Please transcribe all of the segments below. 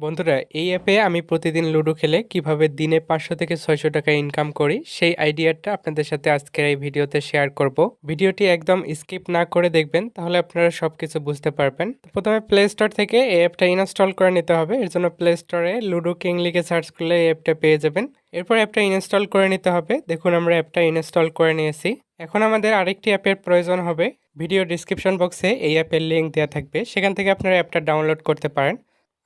বন্ধুরা, এই অ্যাপে আমি প্রতিদিন লুডো খেলে কীভাবে দিনে পাঁচশো থেকে ছয়শো টাকা ইনকাম করি, সেই আইডিয়াটা আপনাদের সাথে আজকের এই ভিডিওতে শেয়ার করব। ভিডিওটি একদম স্কিপ না করে দেখবেন, তাহলে আপনারা সব কিছু বুঝতে পারবেন। প্রথমে প্লে স্টোর থেকে এই অ্যাপটা ইনস্টল করে নিতে হবে। এর জন্য প্লে স্টোরে লুডো কিং লিখে সার্চ করলে এই অ্যাপটা পেয়ে যাবেন। এরপর অ্যাপটা ইনস্টল করে নিতে হবে। দেখুন, আমরা অ্যাপটা ইনস্টল করে নিয়েছি। এখন আমাদের আরেকটি অ্যাপের প্রয়োজন হবে। ভিডিও ডিসক্রিপশন বক্সে এই অ্যাপের লিঙ্ক দেওয়া থাকবে। সেখান থেকে আপনারা অ্যাপটা ডাউনলোড করতে পারেন।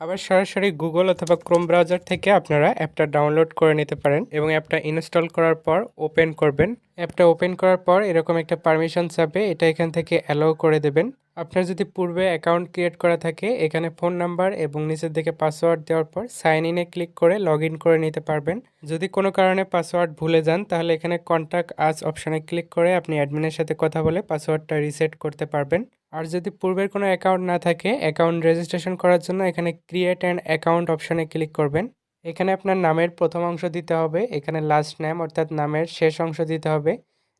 আবার সরাসরি গুগল অথবা ক্রোম ব্রাউজার থেকে আপনারা অ্যাপটা ডাউনলোড করে নিতে পারেন এবং অ্যাপটা ইনস্টল করার পর ওপেন করবেন। অ্যাপটা ওপেন করার পর এরকম একটা পারমিশন চাবে এটা এখান থেকে অ্যালাউ করে দেবেন। আপনার যদি পূর্বে অ্যাকাউন্ট ক্রিয়েট করা থাকে, এখানে ফোন নাম্বার এবং নিচের দিকে পাসওয়ার্ড দেওয়ার পর সাইন ইনে ক্লিক করে লগ করে নিতে পারবেন। যদি কোনো কারণে পাসওয়ার্ড ভুলে যান, তাহলে এখানে কন্ট্যাক্ট আজ অপশানে ক্লিক করে আপনি অ্যাডমিনের সাথে কথা বলে পাসওয়ার্ডটা রিসেট করতে পারবেন। আর যদি পূর্বের কোনো অ্যাকাউন্ট না থাকে অ্যাকাউন্ট রেজিস্ট্রেশন করার জন্য এখানে ক্রিয়েট অ্যান্ড অ্যাকাউন্ট অপশানে ক্লিক করবেন। এখানে আপনার নামের প্রথম অংশ দিতে হবে, এখানে লাস্ট নেম অর্থাৎ নামের শেষ অংশ দিতে হবে,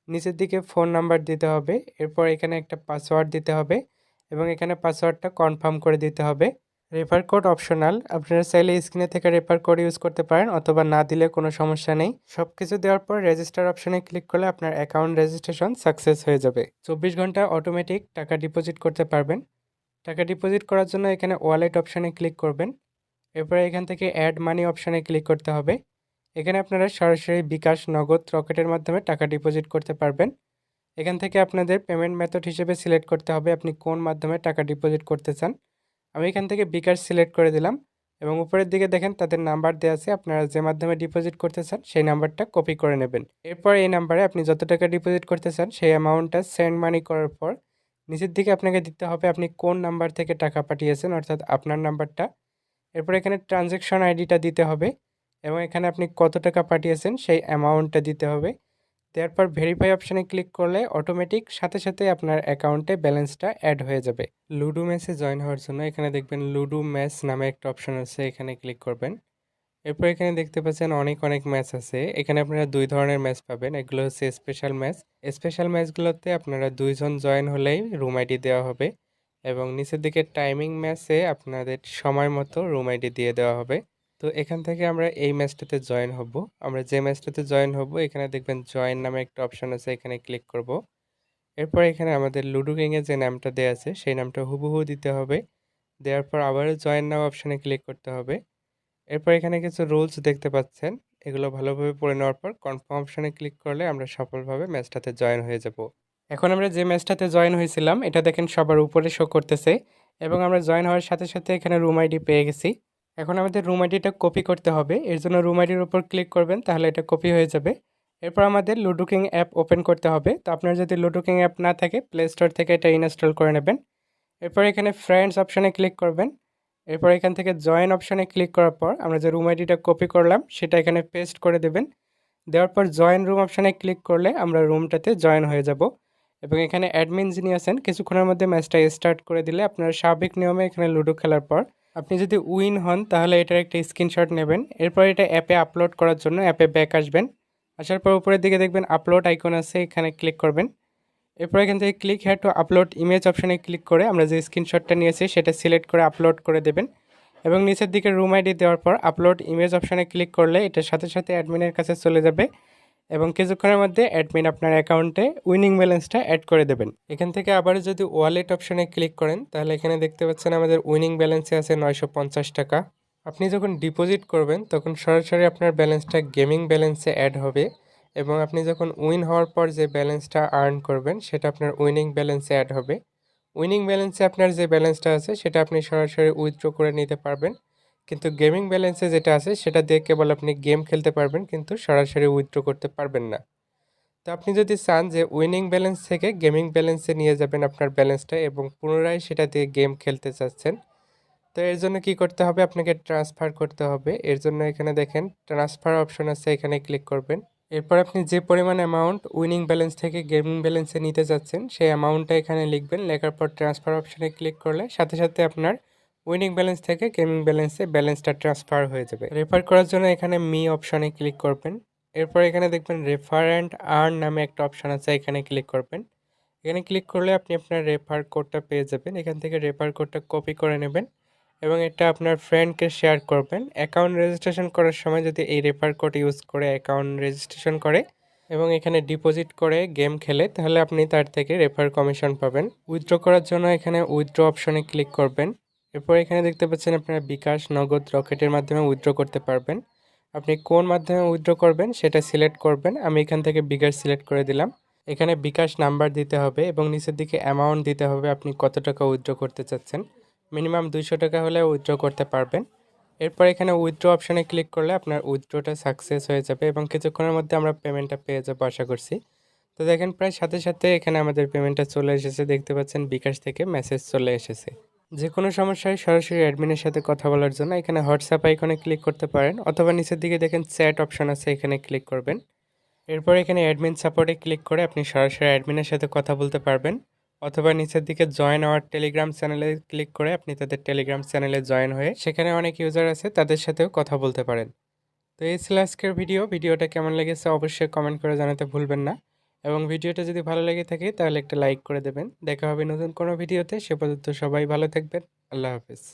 নিচের দিকে ফোন নাম্বার দিতে হবে, এরপর এখানে একটা পাসওয়ার্ড দিতে হবে এবং এখানে পাসওয়ার্ডটা কনফার্ম করে দিতে হবে। Refer code optional. আপনারা চাইলে স্ক্রিনে থেকে রেফার কোড ইউজ করতে পারেন অথবা না দিলে কোনো সমস্যা নেই। সব কিছু দেওয়ার পর রেজিস্টার অপশনে ক্লিক করলে আপনার অ্যাকাউন্ট রেজিস্ট্রেশন সাকসেস হয়ে যাবে। চব্বিশ ঘণ্টা অটোমেটিক টাকা ডিপোজিট করতে পারবেন। টাকা ডিপোজিট করার জন্য এখানে ওয়ালেট অপশানে ক্লিক করবেন। এরপরে এখান থেকে অ্যাড মানি অপশানে ক্লিক করতে হবে। এখানে আপনারা সরাসরি বিকাশ নগদ রকেটের মাধ্যমে টাকা ডিপোজিট করতে পারবেন। এখান থেকে আপনাদের পেমেন্ট মেথড হিসেবে সিলেক্ট করতে হবে আপনি কোন মাধ্যমে টাকা ডিপোজিট করতে চান। আমি এখান থেকে বিকাশ সিলেক্ট করে দিলাম এবং উপরের দিকে দেখেন তাদের নাম্বার দেওয়া আছে। আপনারা যে মাধ্যমে ডিপোজিট করতে চান, সেই নাম্বারটা কপি করে নেবেন। এরপর এই নাম্বারে আপনি যত টাকা ডিপোজিট করতে চান, সেই অ্যামাউন্টটা সেন্ড মানি করার পর নিচের দিকে আপনাকে দিতে হবে আপনি কোন নাম্বার থেকে টাকা পাঠিয়েছেন, অর্থাৎ আপনার নাম্বারটা এরপর এখানে ট্রানজ্যাকশন আইডিটা দিতে হবে এবং এখানে আপনি কত টাকা পাঠিয়েছেন, সেই অ্যামাউন্টটা দিতে হবে। দেওয়ার পর ভেরিফাই অপশানে ক্লিক করলে অটোমেটিক সাথে সাথে আপনার অ্যাকাউন্টে ব্যালেন্সটা অ্যাড হয়ে যাবে। লুডো ম্যাচে জয়েন হওয়ার জন্য এখানে দেখবেন লুডো ম্যাচ নামে একটা অপশন আছে, এখানে ক্লিক করবেন। এরপর এখানে দেখতে পাচ্ছেন অনেক অনেক ম্যাচ আছে। এখানে আপনারা দুই ধরনের ম্যাচ পাবেন। এগুলো হচ্ছে স্পেশাল ম্যাচ স্পেশাল ম্যাচগুলোতে আপনারা দুইজন জয়েন হলেই রুম আইডি দেওয়া হবে এবং নিচের দিকে টাইমিং ম্যাচে আপনাদের সময় মতো রুম আইডি দিয়ে দেওয়া হবে। তো এখান থেকে আমরা এই ম্যাচটাতে জয়েন হব। আমরা যে ম্যাচটাতে জয়েন হব, এখানে দেখবেন জয়েন নামে একটা অপশন আছে, এখানে ক্লিক করব। এরপর এখানে আমাদের লুডো কিংয়ে যে নামটা দেওয়া আছে, সেই নামটা হুবহু দিতে হবে। দেওয়ার পর আবারও জয়েন নাও অপশানে ক্লিক করতে হবে। এরপর এখানে কিছু রুলস দেখতে পাচ্ছেন, এগুলো ভালোভাবে পড়ে নেওয়ার পর কনফার্ম অপশানে ক্লিক করলে আমরা সফলভাবে ম্যাচটাতে জয়েন হয়ে যাব। এখন আমরা যে ম্যাচটাতে জয়েন হয়েছিলাম, এটা দেখেন সবার উপরে শো করতেছে। এবং আমরা জয়েন হওয়ার সাথে সাথে এখানে রুম আইডি পেয়ে গেছি। এখন আমাদের রুম আইডিটা কপি করতে হবে। এর জন্য রুম আইডির উপর ক্লিক করবেন, তাহলে এটা কপি হয়ে যাবে। এরপর আমাদের লুডো কিং অ্যাপ ওপেন করতে হবে। তো আপনার যদি লুডো কিং অ্যাপ না থাকে প্লে স্টোর থেকে এটা ইনস্টল করে নেবেন। এরপর এখানে ফ্রেন্ডস অপশানে ক্লিক করবেন। এরপর এখান থেকে জয়েন অপশানে ক্লিক করার পর আমরা যে রুম আইডিটা কপি করলাম, সেটা এখানে পেস্ট করে দেবেন। দেওয়ার পর জয়েন রুম অপশানে ক্লিক করলে আমরা রুমটাতে জয়েন হয়ে যাব। এবং এখানে অ্যাডমিন যিনি আছেন, কিছুক্ষণের মধ্যে ম্যাচটা স্টার্ট করে দিলে আপনারা স্বাভাবিক নিয়মে এখানে লুডো খেলার পর আপনি যদি উইন হন, তাহলে এটার একটা স্ক্রিনশট নেবেন। এরপর এটা অ্যাপে আপলোড করার জন্য অ্যাপে ব্যাক আসবেন। আসার পর উপরের দিকে দেখবেন আপলোড আইকন আছে, এখানে ক্লিক করবেন। এরপর এখান থেকে ক্লিক হ্যাঁ টু আপলোড ইমেজ অপশানে ক্লিক করে আমরা যে স্ক্রিনশটটা নিয়েছি, সেটা সিলেক্ট করে আপলোড করে দেবেন। এবং নিচের দিকে রুম আইডি দেওয়ার পর আপলোড ইমেজ অপশানে ক্লিক করলে এটার সাথে সাথে অ্যাডমিনের কাছে চলে যাবে। এবং কিছুক্ষণের মধ্যে অ্যাডমিন আপনার অ্যাকাউন্টে উইনিং ব্যালেন্সটা অ্যাড করে দেবেন। এখান থেকে আবার যদি ওয়ালেট অপশানে ক্লিক করেন, তাহলে এখানে দেখতে পাচ্ছেন আমাদের উইনিং ব্যালেন্সে আছে নয়শো পঞ্চাশ টাকা। আপনি যখন ডিপোজিট করবেন, তখন সরাসরি আপনার ব্যালেন্সটা গেমিং ব্যালেন্সে অ্যাড হবে এবং আপনি যখন উইন হওয়ার পর যে ব্যালেন্সটা আর্ন করবেন, সেটা আপনার উইনিং ব্যালেন্সে অ্যাড হবে। উইনিং ব্যালেন্সে আপনার যে ব্যালেন্সটা আছে, সেটা আপনি সরাসরি উইথড্র করে নিতে পারবেন। কিন্তু গেমিং ব্যালেন্সে যেটা আছে, সেটা দিয়ে কেবল আপনি গেম খেলতে পারবেন, কিন্তু সরাসরি উইথড্র করতে পারবেন না। তো আপনি যদি চান যে উইনিং ব্যালেন্স থেকে গেমিং ব্যালেন্সে নিয়ে যাবেন আপনার ব্যালেন্সটা এবং পুনরায় সেটা দিয়ে গেম খেলতে চাচ্ছেন, তো এর জন্য কি করতে হবে? আপনাকে ট্রান্সফার করতে হবে। এর জন্য এখানে দেখেন ট্রান্সফার অপশন আছে, এখানে ক্লিক করবেন। এরপর আপনি যে পরিমাণ অ্যামাউন্ট উইনিং ব্যালেন্স থেকে গেমিং ব্যালেন্সে নিতে যাচ্ছেন সেই অ্যামাউন্টটা এখানে লিখবেন। লেখার পর ট্রান্সফার অপশানে ক্লিক করলে সাথে সাথে আপনার উইনিং ব্যালেন্স থেকে গেমিং ব্যালেন্সে ব্যালেন্সটা ট্রান্সফার হয়ে যাবে। রেফার করার জন্য এখানে মি অপশানে ক্লিক করবেন। এরপর এখানে দেখবেন রেফার অ্যান্ড আর্ন নামে একটা অপশান আছে, এখানে ক্লিক করবেন। এখানে ক্লিক করলে আপনি আপনার রেফার কোডটা পেয়ে যাবেন। এখান থেকে রেফার কোডটা কপি করে নেবেন এবং এটা আপনার ফ্রেন্ডকে শেয়ার করবেন। অ্যাকাউন্ট রেজিস্ট্রেশন করার সময় যদি এই রেফার কোড ইউজ করে অ্যাকাউন্ট রেজিস্ট্রেশন করে এবং এখানে ডিপোজিট করে গেম খেলে, তাহলে আপনি তার থেকে রেফার কমিশন পাবেন। উইথড্র করার জন্য এখানে উইথড্র অপশনে ক্লিক করবেন। এরপর এখানে দেখতে পাচ্ছেন আপনারা বিকাশ নগদ রকেটের মাধ্যমে উইথড্র করতে পারবেন। আপনি কোন মাধ্যমে উইথড্র করবেন সেটা সিলেক্ট করবেন। আমি এখান থেকে বিকাশ সিলেক্ট করে দিলাম। এখানে বিকাশ নাম্বার দিতে হবে এবং নিচের দিকে অ্যামাউন্ট দিতে হবে আপনি কত টাকা উইথড্র করতে চাচ্ছেন। মিনিমাম দুইশো টাকা হলে উইথড্র করতে পারবেন। এরপর এখানে উইথড্র অপশানে ক্লিক করলে আপনার উইথড্রটা সাকসেস হয়ে যাবে এবং কিছুক্ষণের মধ্যে আমরা পেমেন্টটা পেয়ে যাব আশা করছি। তো দেখেন প্রায় সাথে সাথে এখানে আমাদের পেমেন্টটা চলে এসেছে। দেখতে পাচ্ছেন বিকাশ থেকে মেসেজ চলে এসেছে। যে কোনো সমস্যায় সরাসরি অ্যাডমিনের সাথে কথা বলার জন্য এখানে হোয়াটসঅ্যাপ আইকনে ক্লিক করতে পারেন অথবা নিচের দিকে দেখেন চ্যাট অপশন আছে, এখানে ক্লিক করবেন। এরপর এখানে অ্যাডমিন সাপোর্টে ক্লিক করে আপনি সরাসরি অ্যাডমিনের সাথে কথা বলতে পারবেন। অথবা নিচের দিকে জয়েন আওয়ার টেলিগ্রাম চ্যানেলে ক্লিক করে আপনি তাদের টেলিগ্রাম চ্যানেলে জয়েন হয়ে সেখানে অনেক ইউজার আছে, তাদের সাথেও কথা বলতে পারেন। তো এই ছিল আজকের ভিডিও। ভিডিওটা কেমন লেগেছে অবশ্যই কমেন্ট করে জানাতে ভুলবেন না। এবং ভিডিওটা যদি ভালো লেগে থাকে, তাহলে একটা লাইক করে দেবেন। দেখা হবে নতুন কোনো ভিডিওতে। সে পর্যন্ত সবাই ভালো থাকবেন। আল্লাহ হাফিজ।